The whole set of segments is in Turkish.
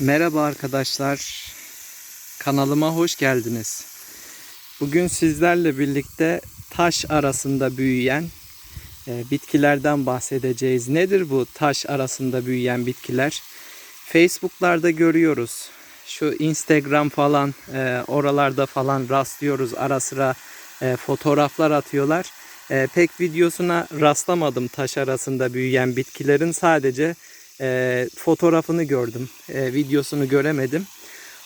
Merhaba arkadaşlar. Kanalıma hoş geldiniz. Bugün sizlerle birlikte taş arasında büyüyen e, bitkilerden bahsedeceğiz. Nedir bu taş arasında büyüyen bitkiler? Facebook'larda görüyoruz. Şu Instagram falan e, oralarda falan rastlıyoruz. Ara sıra e, fotoğraflar atıyorlar. Pek videosuna rastlamadım taş arasında büyüyen bitkilerin. Sadece e, fotoğrafını gördüm. E, videosunu göremedim.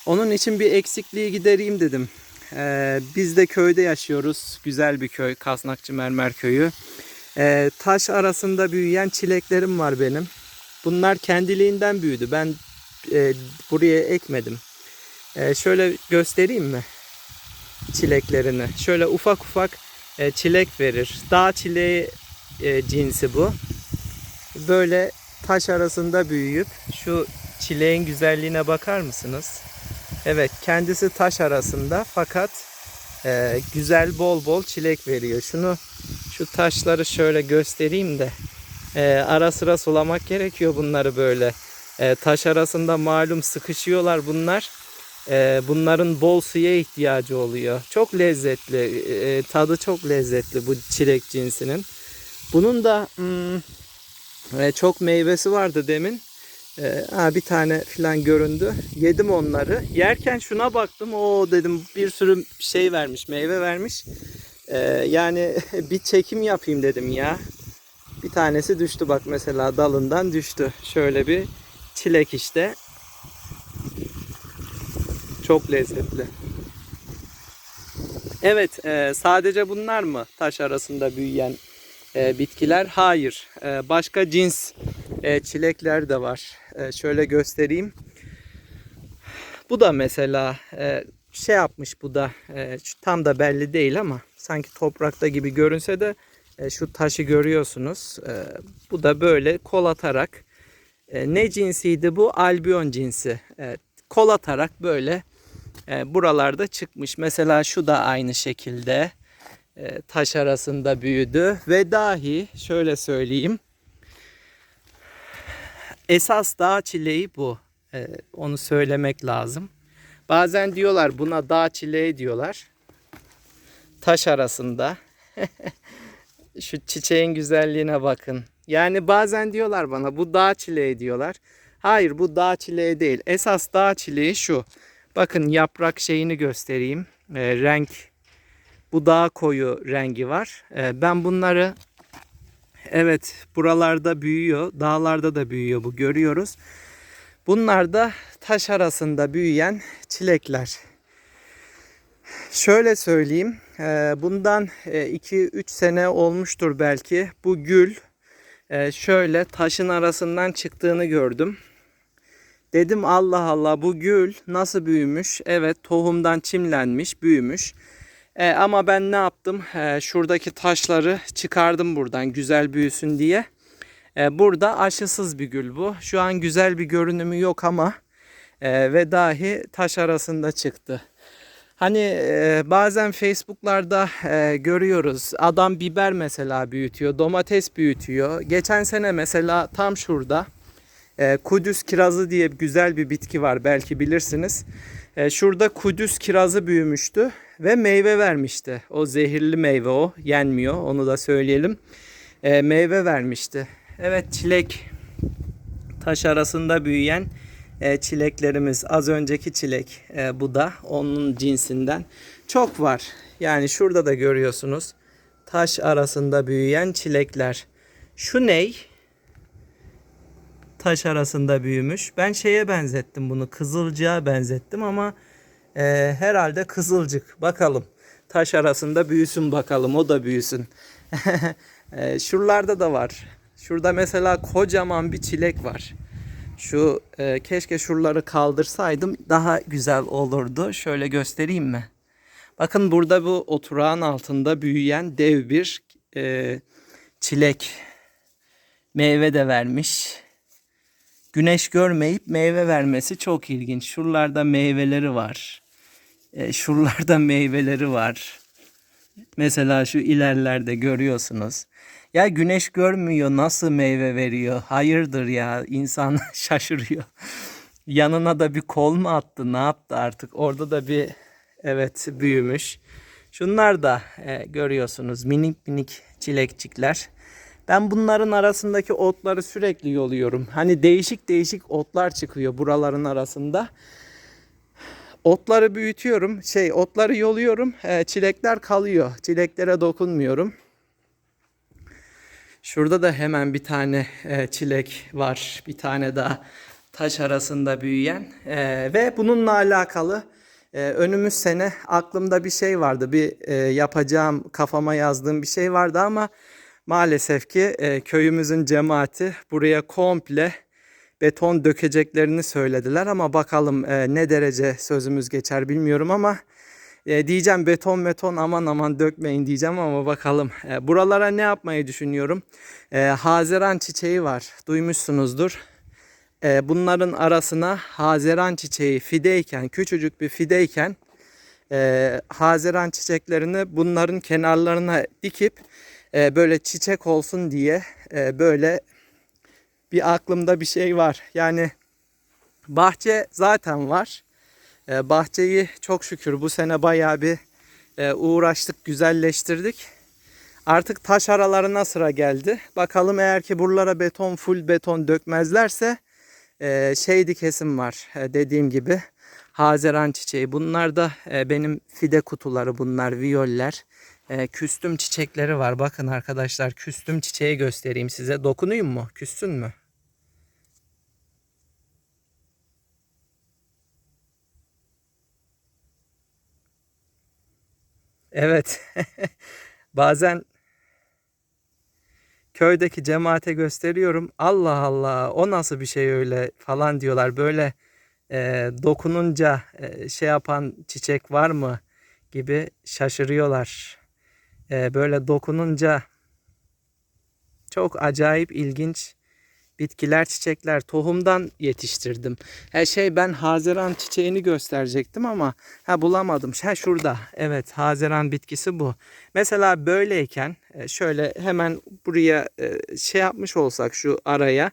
Onun için bir eksikliği gidereyim dedim. E, biz de köyde yaşıyoruz. Güzel bir köy. Kasnakçı Mermer Köyü. E, taş arasında büyüyen çileklerim var benim. Bunlar kendiliğinden büyüdü. Ben e, buraya ekmedim. E, şöyle göstereyim mi? Çileklerini. Şöyle ufak ufak e, çilek verir. Dağ çileği e, cinsi bu. Böyle taş arasında büyüyüp şu çileğin güzelliğine bakar mısınız? Evet kendisi taş arasında fakat e, güzel bol bol çilek veriyor. Şunu şu taşları şöyle göstereyim de e, ara sıra sulamak gerekiyor bunları böyle. E, taş arasında malum sıkışıyorlar bunlar. E, bunların bol suya ihtiyacı oluyor. Çok lezzetli, e, tadı çok lezzetli bu çilek cinsinin. Bunun da hmm, e, çok meyvesi vardı demin. E, ha, bir tane falan göründü. Yedim onları. Yerken şuna baktım. O dedim bir sürü şey vermiş, meyve vermiş. E, yani bir çekim yapayım dedim ya. Bir tanesi düştü bak mesela dalından düştü. Şöyle bir çilek işte. Çok lezzetli. Evet, e, sadece bunlar mı taş arasında büyüyen e, bitkiler? Hayır. E, başka cins e, çilekler de var. Şöyle göstereyim. Bu da mesela şey yapmış bu da tam da belli değil ama sanki toprakta gibi görünse de şu taşı görüyorsunuz. Bu da böyle kol atarak ne cinsiydi bu? Albion cinsi. Kol atarak böyle buralarda çıkmış. Mesela şu da aynı şekilde taş arasında büyüdü ve dahi şöyle söyleyeyim esas dağ çileği bu. E, onu söylemek lazım. Bazen diyorlar buna dağ çileği diyorlar. Taş arasında. Şu çiçeğin güzelliğine bakın. Yani bazen diyorlar bana bu dağ çileği diyorlar. Hayır bu dağ çileği değil. Esas dağ çileği şu. Bakın yaprak şeyini göstereyim. E, renk bu daha koyu rengi var. E, ben bunları evet buralarda büyüyor. Dağlarda da büyüyor bu görüyoruz. Bunlar da taş arasında büyüyen çilekler. Şöyle söyleyeyim. e, Bundan 2-3 sene olmuştur belki. Bu gül e, şöyle taşın arasından çıktığını gördüm. Dedim Allah Allah bu gül nasıl büyümüş? Evet tohumdan çimlenmiş, büyümüş. E, ama ben ne yaptım? E, şuradaki taşları çıkardım buradan güzel büyüsün diye. E, burada aşısız bir gül bu. Şu an güzel bir görünümü yok ama e, ve dahi taş arasında çıktı. Hani e, bazen Facebook'larda e, görüyoruz. Adam biber mesela büyütüyor, domates büyütüyor. Geçen sene mesela tam şurada e, Kudüs kirazı diye güzel bir bitki var belki bilirsiniz. E, şurada Kudüs kirazı büyümüştü ve meyve vermişti. O zehirli meyve o, yenmiyor onu da söyleyelim. E, meyve vermişti. Evet çilek taş arasında büyüyen e, çileklerimiz. Az önceki çilek e, bu da onun cinsinden. Çok var. Yani şurada da görüyorsunuz. Taş arasında büyüyen çilekler. Şu ney? Taş arasında büyümüş. Ben şeye benzettim bunu. Kızılcığa benzettim ama e, herhalde kızılcık. Bakalım. Taş arasında büyüsün bakalım. O da büyüsün. e, şuralarda da var. Şurada mesela kocaman bir çilek var. Şu e, keşke şuraları kaldırsaydım daha güzel olurdu. Şöyle göstereyim mi? Bakın burada bu oturağın altında büyüyen dev bir e, çilek. Meyve de vermiş. Güneş görmeyip meyve vermesi çok ilginç. Şuralarda meyveleri var. E, şuralarda meyveleri var. Mesela şu ilerlerde görüyorsunuz. Ya güneş görmüyor nasıl meyve veriyor? Hayırdır ya insan şaşırıyor. Yanına da bir kol mu attı ne yaptı artık. Orada da bir evet büyümüş. Şunlar da e, görüyorsunuz minik minik çilekçikler. Ben bunların arasındaki otları sürekli yoluyorum. Hani değişik değişik otlar çıkıyor buraların arasında. Otları büyütüyorum. Şey otları yoluyorum. e, çilekler kalıyor. Çileklere dokunmuyorum. Şurada da hemen bir tane e, çilek var. Bir tane daha taş arasında büyüyen. E, ve bununla alakalı önümüz sene aklımda bir şey vardı. Bir yapacağım kafama yazdığım bir şey vardı ama maalesef ki köyümüzün cemaati buraya komple beton dökeceklerini söylediler ama bakalım e, ne derece sözümüz geçer bilmiyorum ama e, diyeceğim beton beton aman aman dökmeyin diyeceğim ama bakalım. E, buralara ne yapmayı düşünüyorum? E, Haziran çiçeği var. Duymuşsunuzdur. E, bunların arasına Haziran çiçeği fideyken, küçücük bir fideyken e, Haziran çiçeklerini bunların kenarlarına dikip e, böyle çiçek olsun diye e, böyle bir aklımda bir şey var. Yani bahçe zaten var. E, bahçeyi çok şükür bu sene bayağı bir e, uğraştık, güzelleştirdik. Artık taş aralarına sıra geldi. Bakalım eğer ki buralara beton, full beton dökmezlerse e, şeydi kesim var. E, dediğim gibi Haziran çiçeği. Bunlar da e, benim fide kutuları bunlar, viyoller. E, küstüm çiçekleri var. Bakın arkadaşlar küstüm çiçeği göstereyim size. Dokunayım mu? Küstün mü? Evet. Bazen köydeki cemaate gösteriyorum. Allah Allah o nasıl bir şey öyle falan diyorlar. Böyle e, dokununca e, şey yapan çiçek var mı gibi şaşırıyorlar. E, böyle dokununca çok acayip ilginç bitkiler, çiçekler tohumdan yetiştirdim. Her şey ben Haziran çiçeğini gösterecektim ama ha bulamadım. Ha şurada. Evet, Haziran bitkisi bu. Mesela böyleyken e, şöyle hemen buraya e, şey yapmış olsak şu araya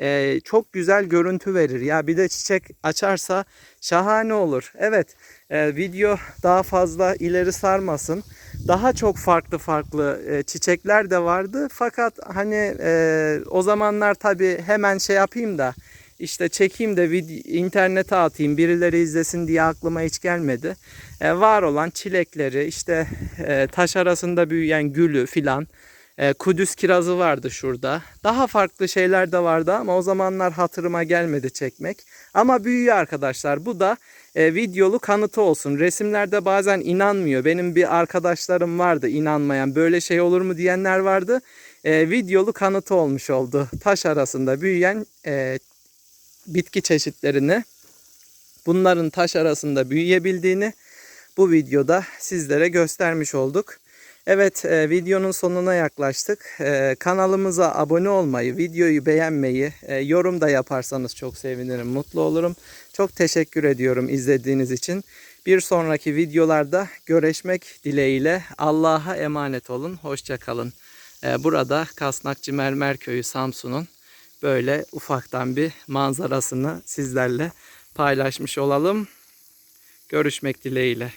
e, çok güzel görüntü verir. Ya bir de çiçek açarsa şahane olur. Evet, video daha fazla ileri sarmasın daha çok farklı farklı e, çiçekler de vardı. Fakat hani e, o zamanlar tabii hemen şey yapayım da işte çekeyim de video, internete atayım birileri izlesin diye aklıma hiç gelmedi. E, var olan çilekleri işte e, taş arasında büyüyen gülü filan. E, Kudüs kirazı vardı şurada. Daha farklı şeyler de vardı ama o zamanlar hatırıma gelmedi çekmek. Ama büyüyor arkadaşlar. Bu da e, videolu kanıtı olsun. Resimlerde bazen inanmıyor. Benim bir arkadaşlarım vardı inanmayan. Böyle şey olur mu diyenler vardı. E, videolu kanıtı olmuş oldu. Taş arasında büyüyen e, bitki çeşitlerini bunların taş arasında büyüyebildiğini bu videoda sizlere göstermiş olduk. Evet e, videonun sonuna yaklaştık. E, kanalımıza abone olmayı, videoyu beğenmeyi, e, yorum da yaparsanız çok sevinirim, mutlu olurum. Çok teşekkür ediyorum izlediğiniz için. Bir sonraki videolarda görüşmek dileğiyle Allah'a emanet olun. Hoşçakalın. Burada Kasnakçı Mermer Köyü Samsun'un böyle ufaktan bir manzarasını sizlerle paylaşmış olalım. Görüşmek dileğiyle.